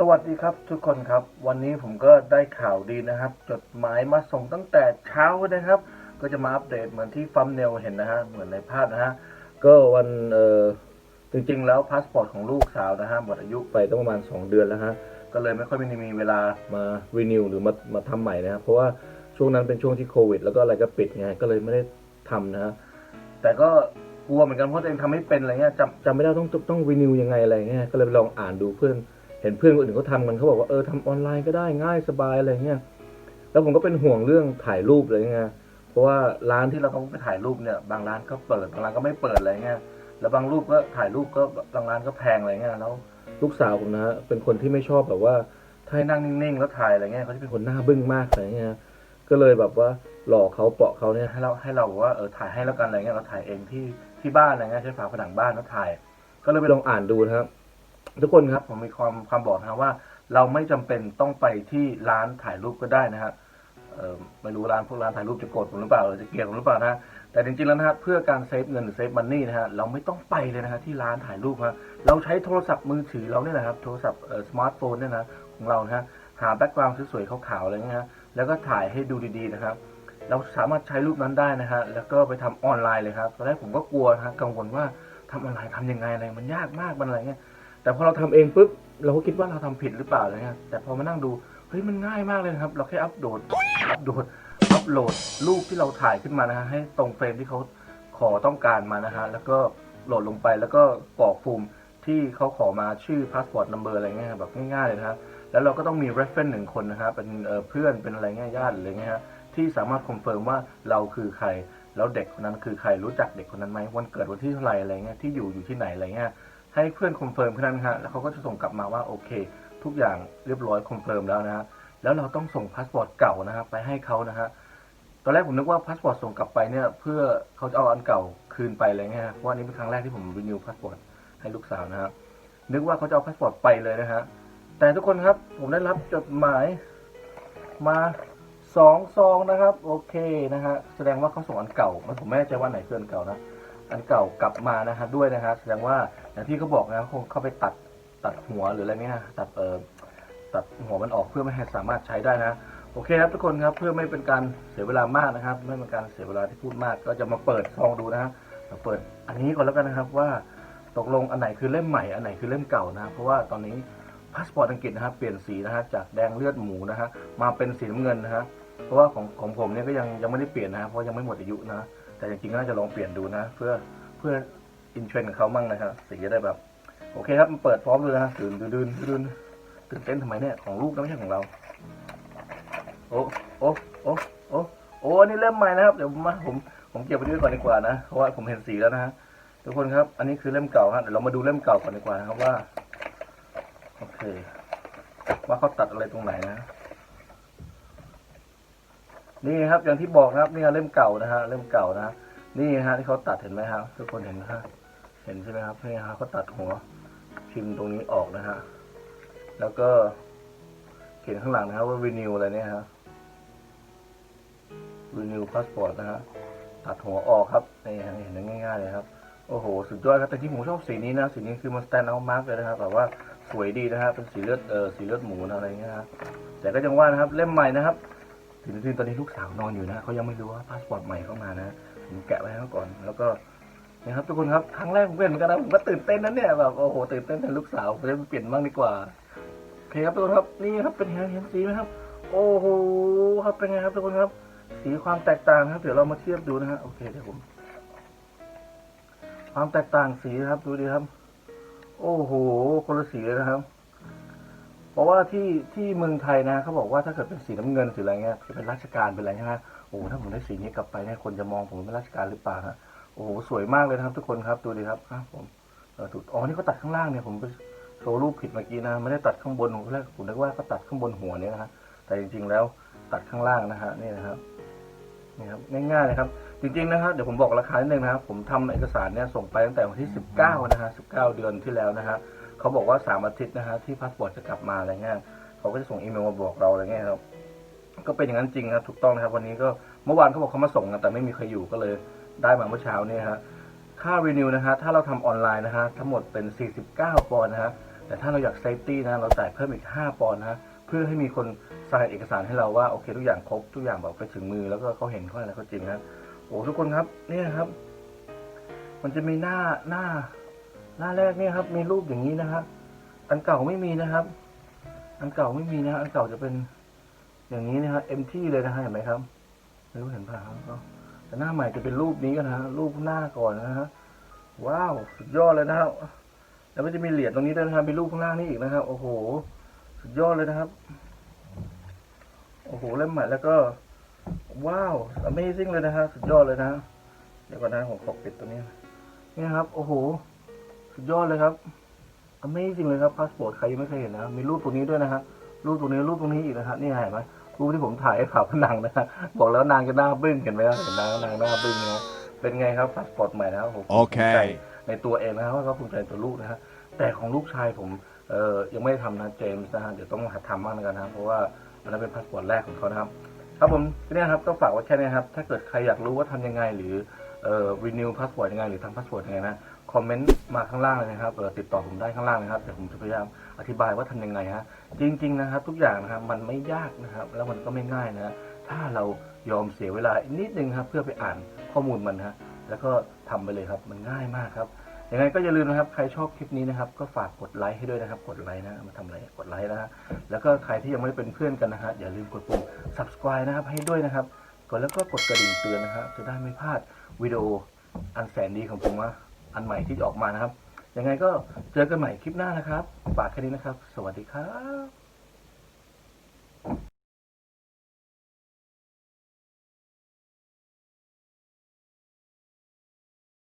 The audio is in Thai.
สวัสดีครับทุกคนครับ วันนี้ผมก็ได้ข่าวดีนะครับ จดหมายมาส่งตั้งแต่เช้านะครับ ก็จะมาอัปเดตเหมือนที่ฟัมเนลเห็นนะฮะเหมือนในภาพนะฮะก็วันเออจริงๆ แล้วพาสปอร์ตของลูกสาวนะฮะหมดอายุไปต้องประมาณ 2 เดือนแล้วฮะก็เลยไม่ค่อยมีมีเวลามารีนิวหรือมามาทำใหม่นะครับเพราะว่าช่วงนั้นเป็นช่วงที่โควิด แล้วก็อะไรก็ปิดไงก็เลยไม่ได้ทำนะฮะแต่ก็กลัวเหมือนกันเพราะตัวเองทำไม่เป็นอะไรเงี้ยจำจำไม่ได้ต้องต้องรีนิวยังไงอะไรเงี้ยก็เลยไปลองอ่านดูเพื่อน เห็นเพื่อนคนอื่นเขาทำกันเขาบอกว่าเออทำออนไลน์ก็ได้ง่ายสบายอะไรเงี้ยแล้วผมก็เป็นห่วงเรื่องถ่ายรูปอะไรเงี้ยเพราะว่าร้านที่เราต้องไปถ่ายรูปเนี่ย บางร้านก็เปิดบางร้านก็ไม่เปิดอะไรเงี้ยแล้วบางรูปก็ถ่ายรูปก็บางร้านก็แพงอะไรเงี้ยแล้วลูกสาวผมนะฮะเป็นคนที่ไม่ชอบแบบว่าถ้าให้นั่งนิ่งๆแล้วถ่ายอะไรเงี้ยเขาจะเป็นคนหน้าบึ้งมากอะไรเงี้ยก็เลยแบบว่าหลอกเขาเปาะเขาเนี่ยให้เราให้เราบอกว่าเออถ่ายให้แล้วกันอะไรเงี้ยเราถ่ายเองที่ที่บ้านอะไรเงี้ยใช้ฝาผนังบ้านแล้วถ่าย ก็เลยไปลองอ่านดูนะครับ ทุกคนครับผมมีความความบอกนะครับว่า เราไม่จำเป็นต้องไปที่ร้านถ่ายรูปก็ได้นะฮะเออไม่รู้ร้านพวกร้านถ่ายรูปจะโกรธผมหรือเปล่าหรือจะเกลียดผมหรือเปล่านะแต่จริงๆแล้วนะฮะเพื่อการเซฟเงินหรือเซฟมันนี่นะฮะเราไม่ต้องไปเลยนะฮะที่ร้านถ่ายรูปฮะเราใช้โทรศัพท์มือถือเราเนี่ยนะครับโทรศัพท์สมาร์ทโฟนเนี่ยนะของเรานะฮะหาแบ็กกราวด์สวยๆขาวๆอะไรเงี้ยฮะแล้วก็ถ่ายให้ดูดีๆนะครับ เราสามารถใช้รูปนั้นได้นะฮะแล้วก็ไปทำออนไลน์เลยครับตอนแรกผมก็กลัวนะฮะกังวลว่าทำออนไลน์ทำยังไงอะไรมันยากมากมันอะไรเงี้ย แต่พอเราทำเองปุ๊บเราก็คิดว่าเราทำผิดหรือเปล่าอะไรเงี้ยแต่พอมานั่งดูเฮ้ยมันง่ายมากเลยนะครับ เราแค่อัปโหลดอัปโหลดอัปโหลดรูปที่เราถ่ายขึ้นมานะฮะให้ตรงเฟรมที่เขาขอต้องการมานะฮะแล้วก็โหลดลงไปแล้วก็กรอกฟูมที่เขาขอมาชื่อพาสปอร์ตนัมเบอร์อะไรเงี้ยแบบง่ายๆเลยนะครับแล้วเราก็ต้องมี reference หนึ่งคนนะฮะเป็นเพื่อนเป็นอะไรเงี้ยญาติออะไรเงี้ยฮะที่สามารถคอนเฟิร์มว่าเราคือใคร แล้วเด็กคนนั้นคือใครรู้จักเด็กคนนั้นไหมวันเกิดวันที่เท่าไหร่อะไรเงี้ยที่อยู่อยู่ที่ไหนอะไรเงี้ย ให้เพื่อนคอนเฟิร์มแค่นั้นฮะแล้วเขาก็จะส่งกลับมาว่าโอเค ทุกอย่างเรียบร้อยคอนเฟิร์มแล้วนะฮะแล้วเราต้องส่งพาสปอร์ตเก่านะฮะไปให้เขานะฮะตอนแรกผมนึกว่าพาสปอร์ตส่งกลับไปเนี่ยเพื่อเขาจะเอาอันเก่าคืนไปอะไรเงี้ยเพราะว่านี่เป็นครั้งแรกที่ผมรีนิวพาสปอร์ตให้ลูกสาวนะฮะนึกว่าเขาจะเอาพาสปอร์ตไปเลยนะฮะแต่ทุกคนครับผมได้รับจดหมายมาสองซองนะครับ โอเคนะฮะแสดงว่าเขาส่งอันเก่ามันผมไม่แน่ใจว่าไหนคืออันเก่านะ อันเก่ากลับมานะฮะด้วยนะฮะแสดงว่าอย่างที่เขาบอกนะคงเข้าไปตัดตัดหัวหรืออะไรเงี้ยตัดเออตัดหัวมันออกเพื่อไม่ให้สามารถใช้ได้นะ โอเคครับทุกคนครับเพื่อไม่เป็นการเสียเวลามากนะครับ ไม่เป็นการเสียเวลาที่พูดมาก ก็จะมาเปิดซองดูนะฮะมาเปิดอันนี้ก่อนแล้วกันนะครับว่าตกลงอันไหนคือเล่มใหม่อันไหนคือเล่มเก่านะเพราะว่าตอนนี้พาสปอร์ตอังกฤษนะฮะเปลี่ยนสีนะฮะจากแดงเลือดหมูนะฮะมาเป็นสีน้ำเงินนะฮะเพราะว่าของของผมเนี่ยก็ยังยังไม่ได้เปลี่ยนนะฮะเพราะยังไม่หมดอายุนะ แต่จริงๆก็น่าจะลองเปลี่ยนดูนะ เพื่อเพื่ออินเทรนด์กับเขามั่งนะครับสีจะได้แบบ โอเคครับมันเปิดพร้อมเลยนะตื่นตื่นตื่นตื่นตื่นเต้นทำไมเนี่ยของลูกนะไม่ใช่ของเรา โอ้โอ้โอ้โอ้โอ้อันนี่เล่มใหม่นะครับเดี๋ยวมาผมผมเก็บไปด้วยก่อนดีกว่านะเพราะว่าผมเห็นสีแล้วนะฮะทุกคนครับ อันนี้คือเล่มเก่าครับเดี๋ยวเรามาดูเล่มเก่าก่อนดีกว่านะครับว่า โอเค ว่าเขาตัดอะไรตรงไหนนะ นี่ครับอย่างที่บอกนะครับนี่ครับเล่มเก่านะฮะเล่มเก่านะนี่ฮะที่เขาตัดเห็นไหมครับทุกคนเห็นนะฮะเห็นใช่ไหมครับนี่ฮะเขาตัดหัวพิมพ์ตรงนี้ออกนะฮะแล้วก็เขียนข้างหลังนะครับว่า renew อะไรเนี่ยฮะ renew passport นะฮะตัดหัวออกครับนี่ฮะเห็นได้ง่ายๆเลยครับโอ้โหสุดยอดครับแต่ที่ผมชอบสีนี้นะสีนี้คือมัน stand out mark เลยนะครับแบบว่าสวยดีนะฮะเป็นสีเลือดเออสีเลือดหมูนะอะไรเงี้ยฮะแต่ก็ยังว่านะครับเล่มใหม่นะครับ ถึงที่ตอนนี้ลูกสาวนอนอยู่นะเขายังไม่รู้ว่าพาสปอร์ตใหม่เข้ามานะผมแกะไว้ให้เขาก่อน แล้วก็นี่ครับทุกคนครับครั้งแรกผมเป็นเหมือนกันนะผมก็ตื่นเต้นนะเนี่ยแบบโอ้โหตื่นเต้นแทนลูกสาวผมจะเปลี่ยนบ้างดีกว่าโอเคครับทุกคนครับนี่ครับเป็นไงเห็นสีไหมครับ โอ้โหครับเป็นไงครับทุกคนครับ สีความแตกต่างครับเดี๋ยวเรามาเทียบดูนะฮะโอเคเดี๋ยวผม ความแตกต่างสีนะครับดูดิครับ โอ้โหคนละสีเลยนะครับ ราะว่าที่ที่เมืองไทยนะเขาบอกว่าถ้าเกิดเป็นสีน้ำเงินสีอะไรเงี้ยจะเป็นราชการเป็นอะไรใช่ไหมโอ้โหถ้าผมได้สีนี้กลับไปเนี่ยคนจะมองผมเป็นราชการหรือเปล่าฮะโอ้โหสวยมากเลยนะครับ ทุกคนครับดูดิครับอะผมเออถูกอ๋อนี่เขาตัดข้างล่างเนี่ยผมไปโชว์รูปผิดเมื่อกี้นะไม่ได้ตัดข้างบนผมแรกผมนึกว่าเขาตัดข้างบนหัวเนี่ยนะฮะแต่จริง ๆ แล้วตัดข้างล่างนะฮะนี่นะครับนี่ครับง่ายๆเลยครับจริงๆนะครับเดี๋ยวผมบอกราคานิดนึงนะครับผมทำเอกสารเนี่ยส่งไปตั้งแต่วันที่ 19 นะฮะ19 เดือนที่แล้วนะฮะ เขาบอกว่า3อาทิตย์นะฮะที่พาสปอร์ตจะกลับมาอะไรเงี้ยเขาก็จะส่งอีเมลมาบอกเราอะไรเงี้ยครับก็เป็นอย่างนั้นจริงครับถูกต้องนะครับ วันนี้ก็เมื่อวานเขาบอกเขามาส่งนะแต่ไม่มีใครอยู่ก็เลยได้มาเมื่อเช้าเนี่ยฮะค่ารีนิวนะฮะถ้าเราทำออนไลน์นะฮะทั้งหมดเป็น 49 ปอนด์นะฮะแต่ถ้าเราอยากเซฟตี้นะเราจ่ายเพิ่มอีก 5 ปอนด์นะเพื่อให้มีคนสายเอกสารให้เราว่าโอเคทุกอย่างครบทุกอย่างแบบไปถึงมือแล้วก็เขาเห็นเขาอะไรเขาจริงนะโอ้ทุกคนครับเนี่ยครับ มันจะมีหน้าหน้า หน้าแรกเนี่ยครับ มีรูปอย่างนี้นะครับอันเก่าไม่มีนะครับ อันเก่าไม่มีนะฮะอันเก่าจะเป็นอย่างนี้นะครับเอ็มที่เลยนะฮะเห็นไหมครับไม่รู้เห็นป่ะครับแต่หน้าใหม่จะเป็นรูปนี้กันนะฮะรูปหน้าก่อนนะฮะว้าวสุดยอดเลยนะครับแล้วก็จะมีเหรียญตรงนี้ด้วยนะครับมีรูปข้างล่างนี่อีกนะครับ โอ้โห สุดยอดเลยนะครับ โอ้โหเล่มใหม่แล้วก็ ว้าว Amazing เลยนะฮะสุดยอดเลยนะ เดี๋ยวก่อนนะผมขอปิดตัวนี้นี่ครับ โอ้โห สุดยอดเลยครับ Amazing เลยครับพาสปอร์ตใครยังไม่เคยเห็นนะครับมีรูปตัวนี้ด้วยนะฮะรูปตัวนี้รูปตรงนี้อีกนะฮะนี่เห็นไหมรูปที่ผมถ่ายให้ฝาผนังนะฮะบอกแล้วนางจะหน้าบึ้งเห็นไหมครับเห็นนางนางหน้าบึ้งนะเป็นไงครับพาสปอร์ตใหม่นะครับผมโอเคภูมิใจในตัวเองนะครับว่าก็ภูมิใจในตัวลูกนะฮะแต่ของลูกชายผมเอ่อยังไม่ได้ทำนะเจมส์นะฮะเดี๋ยวต้องหัดทำบ้างแล้วกันนะครับเพราะว่าอันนั้นเป็นพาสปอร์ตแรกของเขานะครับครับผมทีนี้ครับก็ฝากไว้แค่นี้ครับถ้าเกิดใครอยากรู้ว่าทำยังไงหรือเอ่อรีนิวพาสปอร์ตยังไงหรือทำพาสปอร์ตยังไงนะ คอมเมนต์มาข้างล่างเลยนะครับเออติดต่อผมได้ข้างล่างนะครับเดี๋ยวผมจะพยายามอธิบายว่าทำยังไงฮะจริง ๆ นะครับ ทุกอย่างนะครับมันไม่ยากนะครับ แล้วมันก็ไม่ง่ายนะถ้าเรายอมเสียเวลานิดนึงครับ เพื่อไปอ่านข้อมูลมันฮะแล้วก็ทำไปเลยครับมันง่ายมากครับยังไงก็อย่าลืมนะครับใครชอบคลิปนี้นะครับ ก็ฝากกดไลค์ให้ด้วยนะครับ กดไลค์นะมาทำอะไรกดไลค์นะฮะแล้วก็ใครที่ยังไม่ได้เป็นเพื่อนกันนะฮะอย่าลืมกดปุ่ม subscribe นะครับให้ด้วยนะครับกดแล้วก็กดกระดิ่งเตือนนะฮะจะได้ไม่พลาดวิดีโออันแสนดีของผมว่า อันใหม่ที่จะออกมานะครับ ยังไงก็เจอกันใหม่คลิปหน้านะครับ ฝากแค่นี้นะครับ สวัสดีครับ